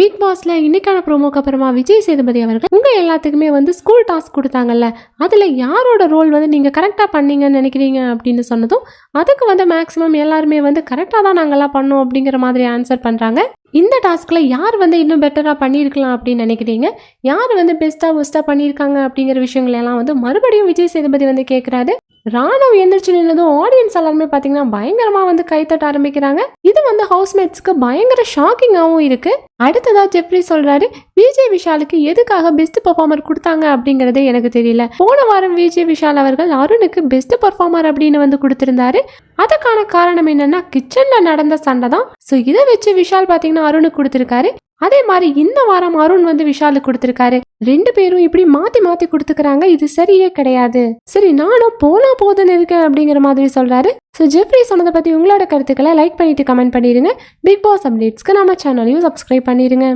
Big பாஸ்ல இன்னைக்கான ப்ரோமோக்கு அப்புறமா விஜய் சேதுபதி அவர்கள் உங்க எல்லாத்துக்குமே வந்து ஸ்கூல் டாஸ்க் கொடுத்தாங்கல்ல? அதுல யாரோட ரோல் வந்து நீங்க கரெக்டா பண்ணீங்கன்னு நினைக்கிறீங்க அப்படின்னு சொன்னதும் அதுக்கு வந்து மேக்ஸிமம் எல்லாருமே வந்து கரெக்டாக தான் நாங்கள்லாம் பண்ணோம் அப்படிங்கிற மாதிரி ஆன்சர் பண்றாங்க. இந்த டாஸ்கில் யார் வந்து இன்னும் பெட்டராக பண்ணியிருக்கலாம் அப்படின்னு நினைக்கிறீங்க? யார் வந்து பெஸ்ட்டாக ஒஸ்ட்டாக பண்ணியிருக்காங்க அப்படிங்கிற விஷயங்களெல்லாம் வந்து மறுபடியும் விஜய் சேதுபதி வந்து கேட்குறாரு ராணுவ எந்திரிச்சு நின்னதும் ஆடியன்ஸ் எல்லாருமே பார்த்தீங்கன்னா பயங்கரமாக வந்து கைத்தட்ட ஆரம்பிக்கிறாங்க. இது வந்து ஹவுஸ்மேட்ஸ்க்கு பயங்கர ஷாக்கிங்காகவும் இருக்கு. அடுத்ததா ஜெப்ரி சொல்றாரு விஜய் விஷாலுக்கு எதுக்காக பெஸ்ட் பெர்ஃபார்மர் கொடுத்தாங்க அப்படிங்கறதே எனக்கு தெரியல. போன வாரம் விஜய் விஷால் அவர்கள் அருணுக்கு பெஸ்ட் பெர்ஃபார்மர் அப்படின்னு வந்து கொடுத்திருந்தாரு. அதுக்கான காரணம் என்னன்னா கிச்சன்ல நடந்த சண்டை தான். ஸோ இதை வச்சு விஷால் பாத்தீங்கன்னா அருணுக்கு கொடுத்துருக்காரு. அதே மாதிரி இந்த வாரம் அருண் வந்து விஷாலுக்கு கொடுத்துருக்காரு. ரெண்டு பேரும் இப்படி மாத்தி மாத்தி கொடுத்துக்கிறாங்க. இது சரியே கிடையாது. சரி நானும் போனா போதுன்னு இருக்கேன் அப்படிங்கிற மாதிரி சொல்றாரு. ஸோ ஜெப்ரி சொன்னதை பத்தி உங்களோட கருத்துக்களை லைக் பண்ணிட்டு கமெண்ட் பண்ணிடுங்க பிக் பாஸ் அப்டேட்ஸ்க்கு நம்ம சேனலையும் சப்ஸ்கிரைப் பண்ணிடுங்க